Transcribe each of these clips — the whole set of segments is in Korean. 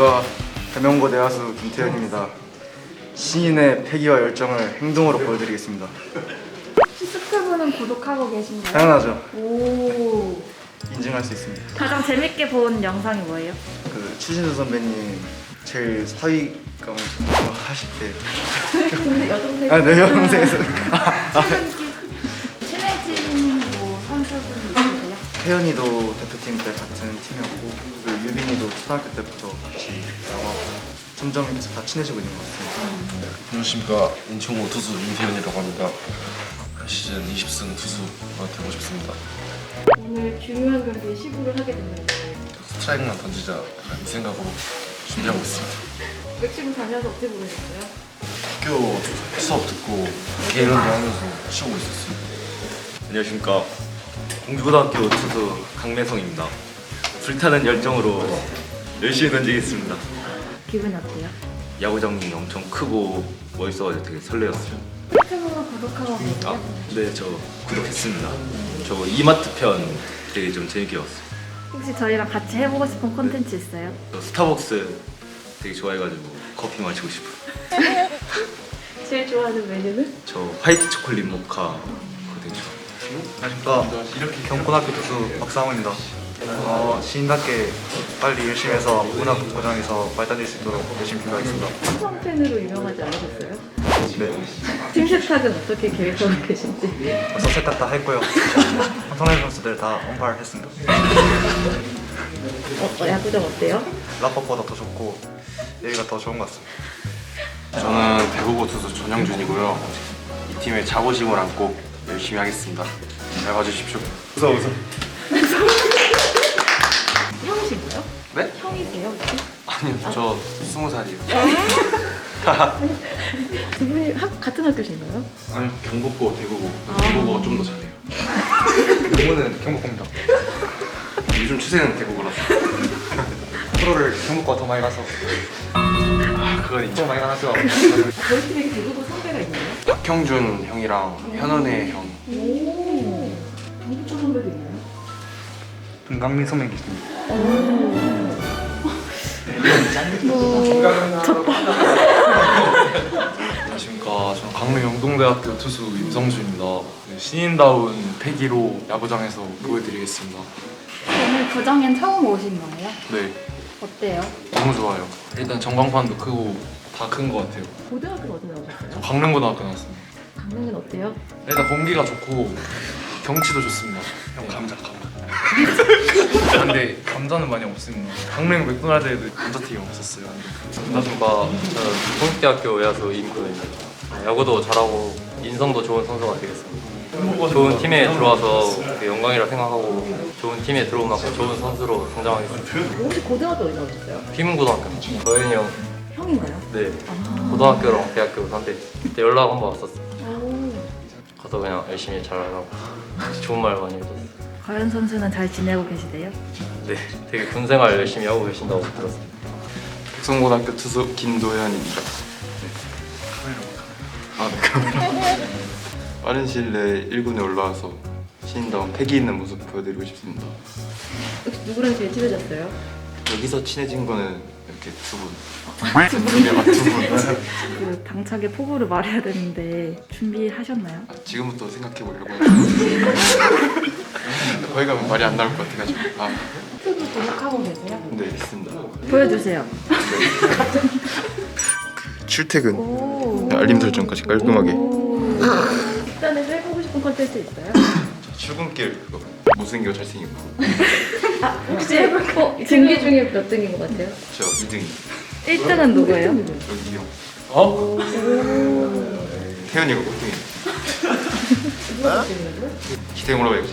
안녕하십니까 대명고 대하수 김태현입니다. 시인의 패기와 열정을 행동으로 보여드리겠습니다. 스크브는 구독하고 계신가요? 당연하죠. 오. 인증할 수 있습니다. 가장 재밌게 본 영상이 뭐예요? 그 추신수 선배님 제일 사위감 하실 때, 근데 여동생 아, 네 영상에서 친해진 뭐 선수분 있으세요? 태연이도 대표팀 때 같은 팀이었고 유빈이도 초등학교 때부터 같이 나와서 점점 다 친해지고 있는 것 같습니다. 안녕하십니까. 인천고 투수 임태현이라고 합니다. 시즌 20승 투수가 되고 싶습니다. 오늘 중요한 경기에 시구를 하게 됐는데 스트라이크만 던지자 이 생각으로 준비하고 있습니다. 맥주를 다녀서 어떻게 보내셨어요? 학교 수업 듣고 개인 운동하면서 쉬고 있었어요 안녕하십니까. 공주고등학교 투수 강매성입니다 불타는 열정으로 열심히 던지겠습니다 기분이 어때요? 야구장이 엄청 크고 멋있어가지고 되게 설레었어요 스크브는 구독하고 계세요? 아, 네 저 구독했습니다 저 이마트 편 되게 좀 재밌게 봤어요 혹시 저희랑 같이 해보고 싶은 콘텐츠 있어요? 저 스타벅스 되게 좋아해가지고 커피 마시고 싶어요 제일 좋아하는 메뉴는? 저 화이트 초콜릿 모카 그거 되게 좋아해요 안녕하십니까 경고등학교 투수 박상호입니다. 어, 시인답게 빨리 열심히 해서 문학 고장에서 발달될 수 있도록 열심히 기도하겠습니다. 삼성 팬으로 유명하지 않으셨어요? 네, 팀 세탁은 어떻게 계획하고 계신지 벌써 세탁 다 했고요. 황성래 선수들 다 언팔했습니다. 어, 어, 야구장 어때요? 라퍼보다 더 좋고 여기가 더 좋은 것 같습니다. 저는 대구고 투수 전영준이고요. 이 팀의 자부심을 안고 열심히 하겠습니다. 잘 봐주십시오. 웃어 웃어. 네? 형이세요? 혹시? 아니요, 저 스무 살이에요. 두 분이 학, 같은 학교신가요? 아니 경북고 대구고 대구고가 좀더 잘해요. 영문은 경복고입니다. 요즘 추세는 대구고라서. 프로를 경복고가 더 많이 가서 아 그건 인정. 더 많이 가서 저희 팀에 대구고 선배가 있나요? 박형준 형이랑 현원의 형. 오. 강부초 선배도 있나요? 금강민 선배님 계십니다. 안녕하십니까. 저는 강릉 영동대학교 투수 임성주입니다. 네, 신인다운 패기로 야구장에서 보여드리겠습니다. 오늘 구정엔 처음 오신 거예요? 네, 어때요? 너무 좋아요. 일단 전광판도 크고 다 큰 것 같아요. 고등학교 어디 나오셨어요? 저 강릉고등학교 나왔습니다. 강릉은 어때요? 일단 공기가 좋고 경치도 좋습니다. 형 감자 감자. 근데 감자는 많이 없습니다. 강릉 맥도날드에도 감자튀김 없었어요. 안녕하십니까. 저는 동국대학교 외야수 임근입니다. 야구도 잘하고 인성도 좋은 선수가 되겠습니다. 좋은 팀에 들어와서 되게 영광이라 생각하고 좋은 팀에 들어온 만큼 좋은 선수로 성장하겠습니다. 혹시 고등학교 어디 나오셨어요? 피문고등학교. 도현이 형, 형인가요? 네. 고등학교랑 대학교 선배. 그때 연락 한번 왔었어요. 오. 가서 그냥 열심히 잘하고 좋은 말 많이 해줬어요. 과연 선수는 잘 지내고 계시대요? 네. 되게 군 생활 열심히 하고 계신다고 들었습니다. 백성고등학교 투수 김도현입니다. 아, 네, 카메라. 빠른 시일 내에 1군에 올라와서 신인다운 패기 있는 모습 보여드리고 싶습니다. 혹시 누구랑 제일 친해졌어요? 여기서 친해진 거는 이렇게 두 분. 두분이랑 두 분. 그 당차게 포부를 말해야 되는데 준비하셨나요? 아, 지금부터 생각해 보려고. 거기 가면 말이 안 나올 것 같아가지고. 아, 유튜브 구독하고 계세요? 네, 있습니다. 보여주세요. 출퇴근. 오. 알림 설정까지 깔끔하게. 오. 일단에서 해보고 싶은 컨텐츠 있어요? 출근길 그거. 못생겨 잘생기고. 혹시 어, 등기 중에 몇 등인 것 같아요? 저 2등이. 1등은 누구예요? 여기 형. 어? 태연이가 꼴등이. 기대해보라고 해요.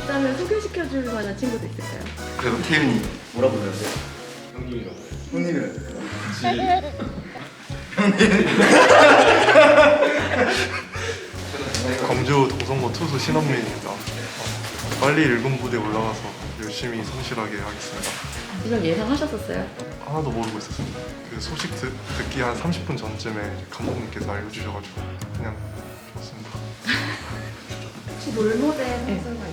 일단은 소개시켜줄 만한 친구도 있을까요? 그래도 태연이. 검주 동성고 투수 신원민입니다. 빨리 1군 부대에 올라가서 열심히 성실하게 하겠습니다. 이건 예상하셨었어요? 하나도 모르고 있었습니다. 그 소식 듣, 듣기 한 30분 전쯤에 감독님께서 알려주셔가지고 그냥. 혹시 롤모델 선수가 있어요?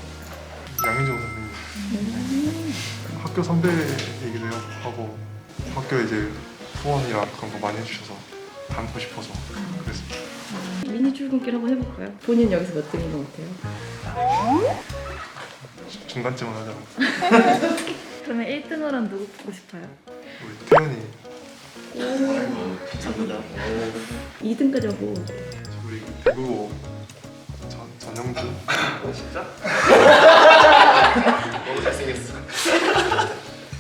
양현종 선배님 학교 선배이기도 하고 학교 이제 후원이랑 그런 거 많이 해주셔서 닮고 싶어서 그랬습니다. 미니 출근길 한번 해볼까요? 본인 여기서 몇 등인 것 같아요? 중간쯤은 하자고 그러면 1등으로 는 누구 보고 싶어요? 우리 태연이 2등까지 하고 우리 배구 전, 전영준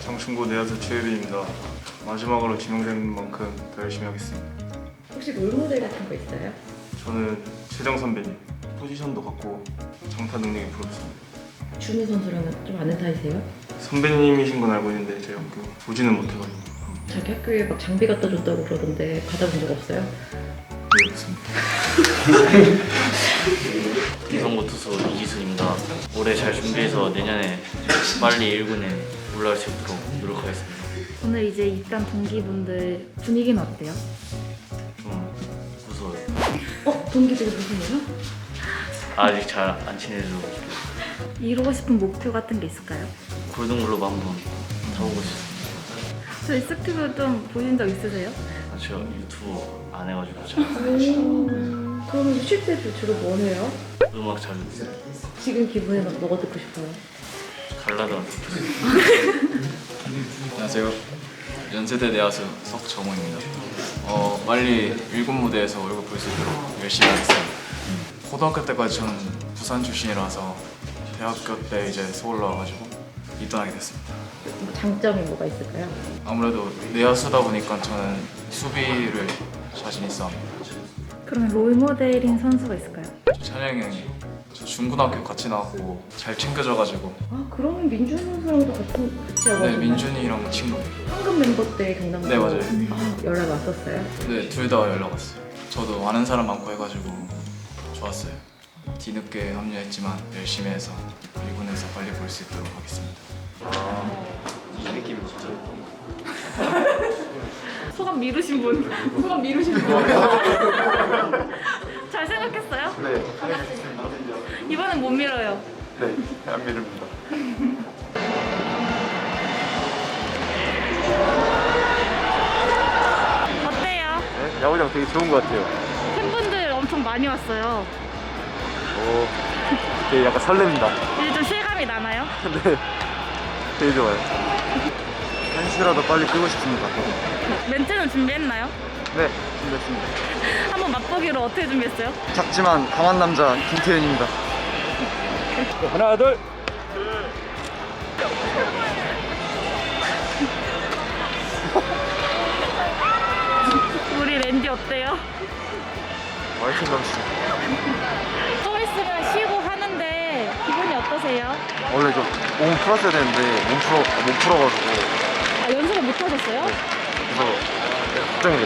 장충고 내야수 최유빈입니다. 마지막으로 지명된 만큼 더 열심히 하겠습니다. 혹시 롤모델 같은 거 있어요? 저는 최정 선배님 포지션도 같고 장타 능력이 부럽습니다. 준우 선수랑은 좀 아는 사이세요? 선배님이신 건 알고 있는데 제가 그 보지는 못해가지고 자기 학교에 막 장비 갖다 줬다고 그러던데 받아본 적 없어요? 네 없습니다. 투수 이기순입니다. 올해 잘 준비해서 내년에 빨리 1군에 올라갈 수 있도록 노력하겠습니다. 오늘 이제 입단 동기분들 분위기는 어때요? 좀 무서워요. 어? 동기들이 누구예요? 아직 잘 안 친해서 이루고 싶은 목표 같은 게 있을까요? 골든글로브 한번 타보고 싶습니다. 저희 스튜브 좀 보신 적 있으세요? 아, 제가 유튜브 안 해가지고 잘 그러면 쉴 때 주로 뭐 해요? 음악 잘 듣어요. 지금 기분에 뭐가 듣고 싶어요? 갈라던 안녕하세요. 연세대 내야수 석정호입니다. 어, 빨리 일군 무대에서 얼굴 볼수 있도록 열심히 하겠습니다. 고등학교 때까지 저는 부산 출신이라서 대학교 때 이제 서울로 와가지고 입단하게 됐습니다. 뭐 장점이 뭐가 있을까요? 아무래도 내야수다 보니까 저는 수비를 자신 있어 합니다. 그러면 롤모델인 선수가 있을까요? 저 찬영이 형이 저 중고등학교 같이 나왔고 잘 챙겨줘가지고 아 그러면 민준 선수랑도 같은 같이 하고 네 민준이랑 친구예요. 황금 멤버 때 경남도 네, 맞아요. 아, 연락 왔었어요? 네, 둘 다 연락 왔어요. 저도 아는 사람 많고 해가지고 좋았어요. 뒤늦게 합류했지만 열심히 해서 1군에서 빨리 볼 수 있도록 하겠습니다. 소감 미루신 분 소감 미루신 분 잘 생각했어요? 네, 이번엔 못 밀어요 네, 안 미릅니다. 어때요? 네? 야구장 되게 좋은 것 같아요. 팬분들 엄청 많이 왔어요 오, 되게 약간 설렙니다. 이제 좀 실감이 나나요? 네, 되게 좋아요. 한시라도 빨리 끄고 싶습니다. 멘트는 준비했나요? 네, 준비했습니다. 한번 맛보기로 어떻게 준비했어요? 작지만 강한 남자 김태현입니다. 하나, 둘. 우리 랜디 어때요? 와이팅 넘치죠. 좀 있으면 쉬고 하는데 기분이 어떠세요? 원래 좀 몸 풀었어야 되는데 몸 풀어 못 풀어가지고 아, 연습을 못 하셨어요? 그래서 걱정이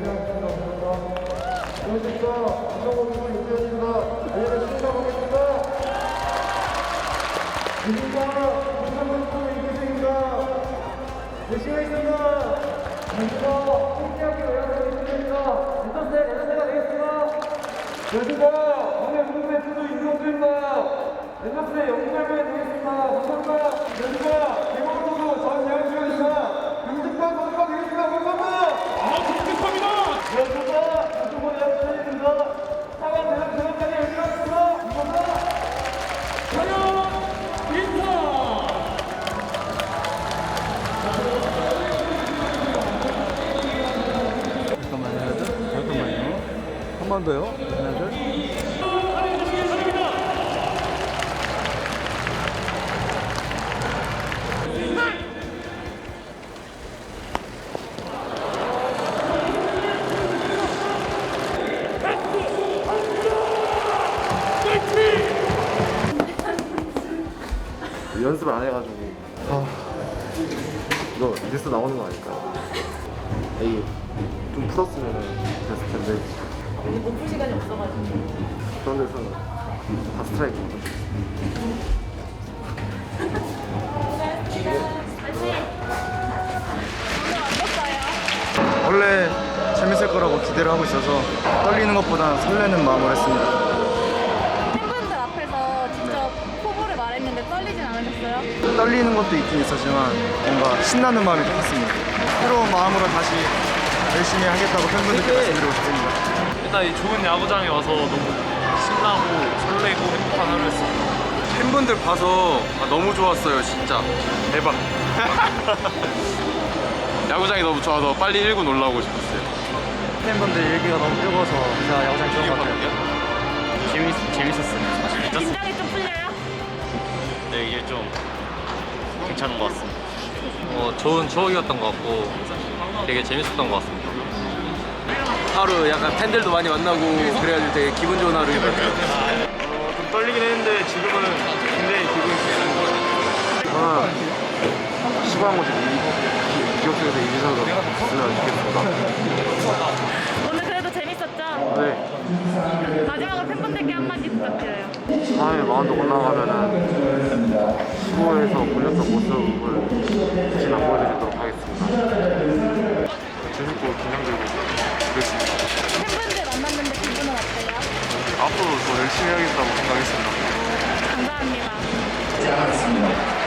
연습과 연습과 되겠습니다. 감사합니다. 여러분과 대박으로도 전 양주현입니다. 영등과 선수가 되겠습니다. 감사합니다. 아, 감사합니다. 감사합니다. 안 해가지고. 아 이거 뉴스 나오는 거 아닐까? 에이 좀 풀었으면 됐을 텐데 못 풀 시간이 없어가지고 그런 데서는 다 스트라이크 원래 재밌을 거라고 기대를 하고 있어서 떨리는 것보다 설레는 마음으로 했습니다. 팬분들 앞에서 직접 포부를 말했는데 떨리진 않으셨어요? 떨리는 것도 있긴 있었지만 뭔가 신나는 마음이 더 컸습니다. 새로운 마음으로 다시 열심히 하겠다고 팬분들께 말씀드리고 싶습니다. 일단 이 좋은 야구장에 와서 너무 신나고 설레고 행복한 하루였습니다. 팬분들 봐서 아, 너무 좋았어요 진짜 대박 야구장이 너무 좋아서 빨리 1군 올라오고 싶었어요 팬분들 일기가 너무 뜨거워서 제가 야구장 들어갔요 재밌, 재밌었어요. 사실 늦었어요. 긴장이 좀 풀려요? 네, 이제 좀 괜찮은 것 같습니다. 어, 좋은 추억이었던 것 같고 되게 재밌었던 것 같습니다. 하루 약간 팬들도 많이 만나고 그래가지고 되게 기분 좋은 하루인 것 같아요. 어, 좀 떨리긴 했는데 지금은 굉장히 기분이 좋은 것 같아요 저는 시구한 곳에 기억 속에서 이기서도 있으면 좋겠습니다 오늘 그래도 재밌었죠? 네 마지막으로 팬분들께 한마디 부탁드려요. 다음에 마운드 올라가면은 시구에서 몰렸던 모습을 다시는 안 보여드리도록 하겠습니다 재밌고 긴장되고 앞으로 더 열심히 해야겠다고 생각했습니다. 감사합니다.